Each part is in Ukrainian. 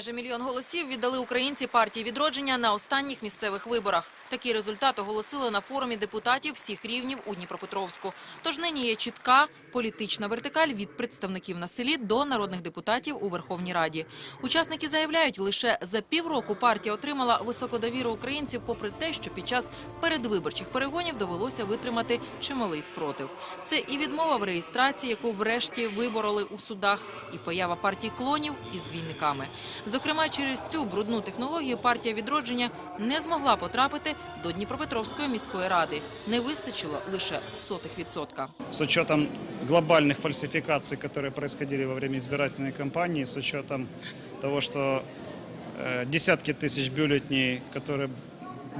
Майже мільйон голосів віддали українці партії відродження на останніх місцевих виборах. Такий результат оголосили на форумі депутатів всіх рівнів у Дніпропетровську. Тож нині є чітка політична вертикаль від представників на селі до народних депутатів у Верховній Раді. Учасники заявляють, лише за півроку партія отримала високу довіру українців, попри те, що під час передвиборчих перегонів довелося витримати чималий спротив. Це і відмова в реєстрації, яку врешті вибороли у судах, і поява партії клонів із двійниками. Зокрема, через цю брудну технологію партія відродження не змогла потрапити до Дніпропетровської міської ради. Не вистачило лише сотих відсотка. с учетом глобальных фальсификаций, которые происходили во время избирательной кампании, с учетом того, что э, десятки тысяч бюллетеней, которые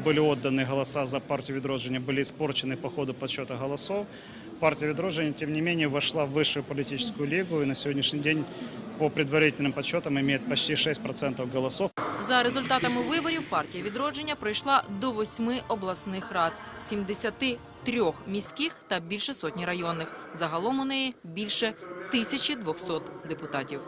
были отданы голоса за партию Відродження, были испорчены по ходу подсчета голосов, партия Відродження, тем не менее, вошла в высшую политическую лигу и на сегодняшний день по предварительным подсчетам имеет почти 6% голосов. За результатами виборів партія відродження прийшла до восьми обласних рад, 73 міських та більше сотні районних. Загалом у неї більше 1200 депутатів.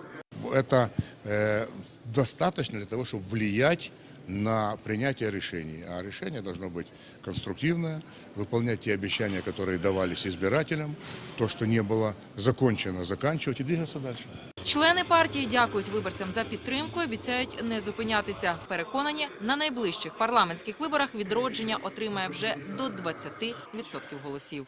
это э, достаточно для того, чтобы влиять на принятие решений. А решение должно быть конструктивное, выполнять те обещания, которые давались избирателям, то, что не было закончено, заканчивать и двигаться дальше. Члени партії дякують виборцям за підтримку, і обіцяють не зупинятися. Переконані, на найближчих парламентських виборах відродження отримає вже до 20% голосів.